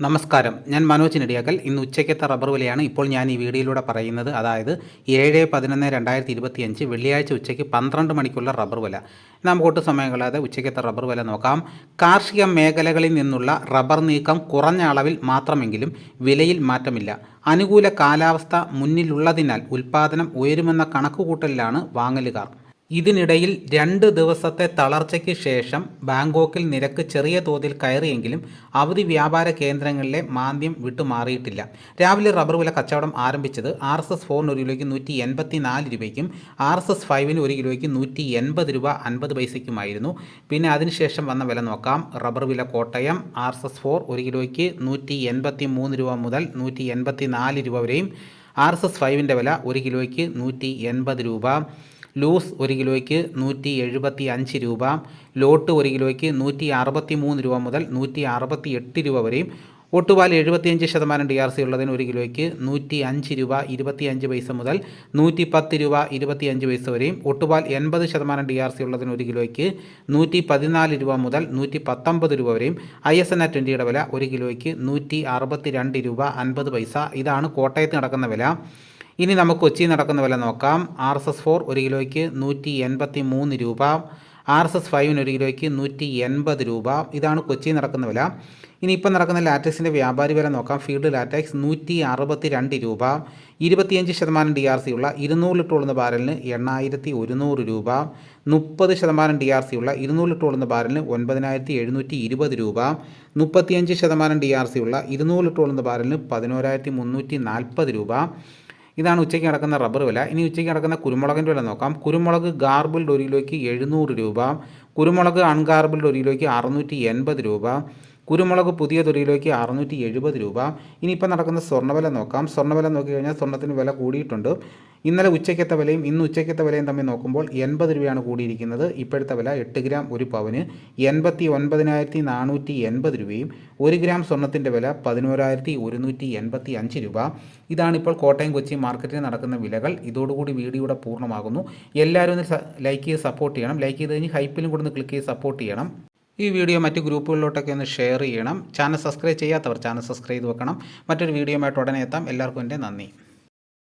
നമസ്കാരം. ഞാൻ മനോജ് നെടിയാക്കൽ. ഇന്ന് ഉച്ചയ്ക്കത്തെ റബ്ബർ വിലയാണ് ഇപ്പോൾ ഞാൻ ഈ വീഡിയോയിലൂടെ പറയുന്നത്. അതായത് ഏഴ് പതിനൊന്ന് രണ്ടായിരത്തി ഇരുപത്തിയഞ്ച് വെള്ളിയാഴ്ച ഉച്ചയ്ക്ക് പന്ത്രണ്ട് മണിക്കുള്ള റബ്ബർ വില. നമുക്ക് ഒട്ടും സമയം കളയാതെ ഉച്ചയ്ക്കത്തെ റബ്ബർ വില നോക്കാം. കാർഷിക മേഖലകളിൽ നിന്നുള്ള റബ്ബർ നീക്കം കുറഞ്ഞ അളവിൽ മാത്രമെങ്കിലും വിലയിൽ മാറ്റമില്ല. അനുകൂല കാലാവസ്ഥ മുന്നിലുള്ളതിനാൽ ഉൽപ്പാദനം ഉയരുമെന്ന കണക്കുകൂട്ടലിലാണ് വാങ്ങലുകാർ. ഇതിനിടയിൽ രണ്ട് ദിവസത്തെ തളർച്ചയ്ക്ക് ശേഷം ബാങ്കോക്കിൽ നിരക്ക് ചെറിയ തോതിൽ കയറിയെങ്കിലും അവധി വ്യാപാര കേന്ദ്രങ്ങളിലെ മാന്ദ്യം വിട്ടുമാറിയിട്ടില്ല. രാവിലെ റബ്ബർ വില കച്ചവടം ആരംഭിച്ചത് ആർ എസ് എസ് ഫോറിന് ഒരു കിലോയ്ക്ക് നൂറ്റി എൺപത്തി നാല് രൂപയ്ക്കും ആർ എസ് എസ് ഫൈവിന് ഒരു കിലോയ്ക്ക് നൂറ്റി എൺപത് രൂപ അൻപത് പൈസയ്ക്കുമായിരുന്നു. പിന്നെ അതിനുശേഷം വന്ന വില നോക്കാം. റബ്ബർ വില Kottayam R S S four ഒരു കിലോയ്ക്ക് നൂറ്റി എൺപത്തി മൂന്ന് രൂപ മുതൽ നൂറ്റി എൺപത്തി നാല് രൂപ വരെയും ആർ എസ് എസ് ഫൈവിന്റെ വില ഒരു കിലോയ്ക്ക് നൂറ്റി എൺപത് രൂപ. ലൂസ് ഒരു കിലോയ്ക്ക് നൂറ്റി എഴുപത്തി അഞ്ച് രൂപ ലോട്ട് ഒരു കിലോയ്ക്ക് നൂറ്റി അറുപത്തി മൂന്ന് രൂപ മുതൽ നൂറ്റി അറുപത്തി എട്ട് രൂപ വരെയും. ഒട്ടുപാൽ എഴുപത്തിയഞ്ച് ശതമാനം ഡി ആർ സി ഉള്ളതിന് ഒരു കിലോയ്ക്ക് നൂറ്റി അഞ്ച് രൂപ ഇരുപത്തിയഞ്ച് പൈസ മുതൽ നൂറ്റി പത്ത് രൂപ ഇരുപത്തിയഞ്ച് പൈസ വരെയും. ഒട്ടുപാൽ എൺപത് ശതമാനം ഡി ആർ സി ഉള്ളതിന് ഒരു കിലോയ്ക്ക് നൂറ്റി പതിനാല് രൂപ മുതൽ നൂറ്റി പത്തൊമ്പത് രൂപ വരെയും. ഐ എസ് എൻ ആ ട്വന്റിയുടെ വില ഒരു കിലോയ്ക്ക് നൂറ്റി അറുപത്തി രണ്ട് രൂപ അൻപത് പൈസ. ഇതാണ് കോട്ടയത്ത് നടക്കുന്ന വില. ഇനി നമുക്ക് കൊച്ചി നടക്കുന്ന വില നോക്കാം. ആർ എസ് എസ് ഫോർ ഒരു കിലോയ്ക്ക് നൂറ്റി എൺപത്തി മൂന്ന് രൂപ. ആർ എസ് എസ് ഫൈവിന് ഒരു കിലോയ്ക്ക് നൂറ്റി എൺപത് രൂപ. ഇതാണ് കൊച്ചി നടക്കുന്ന വില. ഇനി ഇപ്പം നടക്കുന്ന ലാറ്റക്സിന്റെ വ്യാപാരി വില നോക്കാം. ഫീൽഡ് ലാറ്റക്സ് നൂറ്റി അറുപത്തി രണ്ട് രൂപ. ഇരുപത്തിയഞ്ച് ശതമാനം ഡി ആർ സി ഉള്ള ഇരുന്നൂറ് ലിറ്റർ ഉള്ള ബാരലിന് എണ്ണായിരത്തി ഒരുന്നൂറ് രൂപ. മുപ്പത് ശതമാനം ഡി ആർ സി ഉള്ള ഇരുന്നൂറ് ലിറ്റർ ഉള്ള ബാരലിന് ഒൻപതിനായിരത്തി എഴുന്നൂറ്റി ഇരുപത് രൂപ. മുപ്പത്തിയഞ്ച് ശതമാനം ഡി ആർ സി ഉള്ള ഇരുന്നൂറ് ലിറ്റർ ഉള്ള ബാരലിന് പതിനോരായിരത്തി മുന്നൂറ്റി നാൽപ്പത് രൂപ. ഇതാണ് ഉച്ചയ്ക്ക് നടക്കുന്ന റബ്ബർ വില. ഇനി ഉച്ചയ്ക്ക് നടക്കുന്ന കുരുമുളകിന്റെ വില നോക്കാം. കുരുമുളക് ഗാർബിൾഡ് ഒരു കിലോയ്ക്ക് എഴുന്നൂറ് രൂപ. കുരുമുളക് അൺഗാർബിൾഡ് ഒരു കിലോയ്ക്ക് അറുന്നൂറ്റി എൺപത് രൂപ. കുരുമുളക് പുതിയ തൊരിയിലേക്ക് അറുന്നൂറ്റി എഴുപത് രൂപ. ഇനിയിപ്പോൾ നടക്കുന്ന സ്വർണവില നോക്കാം. സ്വർണവില നോക്കിക്കഴിഞ്ഞാൽ സ്വർണത്തിന് വില കൂടിയിട്ടുണ്ട്. ഇന്നലെ ഉച്ചയ്ക്കത്തെ വിലയും ഇന്ന് ഉച്ചയ്ക്കത്തെ വിലയും തമ്മിൽ നോക്കുമ്പോൾ എൺപത് രൂപയാണ് കൂടിയിരിക്കുന്നത്. ഇപ്പോഴത്തെ വില എട്ട് ഗ്രാം ഒരു പവന് എൺപത്തി ഒൻപതിനായിരത്തി നാനൂറ്റി എൺപത് രൂപയും ഒരു ഗ്രാം സ്വർണത്തിന്റെ വില പതിനോരായിരത്തി ഒരുന്നൂറ്റി എൺപത്തി അഞ്ച് രൂപ. ഇതാണിപ്പോൾ കോട്ടയം കൊച്ചി മാർക്കറ്റിൽ നടക്കുന്ന വിലകൾ. ഇതോടുകൂടി വീഡിയോയുടെ പൂർണമാകുന്നു. എല്ലാവരും ഒന്ന് ലൈക്ക് ചെയ്ത് സപ്പോർട്ട് ചെയ്യണം. ലൈക്ക് ചെയ്ത് കഴിഞ്ഞ് ഹൈപ്പിലും കൂടെ ഒന്ന് ക്ലിക്ക് ചെയ്ത് സപ്പോർട്ട് ചെയ്യണം. ഈ വീഡിയോ മറ്റ് ഗ്രൂപ്പുകളിലോട്ടൊക്കെ ഒന്ന് ഷെയർ ചെയ്യണം. ചാനൽ സബ്സ്ക്രൈബ് ചെയ്യാത്തവർ ചാനൽ സബ്സ്ക്രൈബ് ചെയ്ത് വെക്കണം. മറ്റൊരു വീഡിയോയുമായിട്ട് ഉടനെ എത്താം. എല്ലാവർക്കും എന്റെ നന്ദി.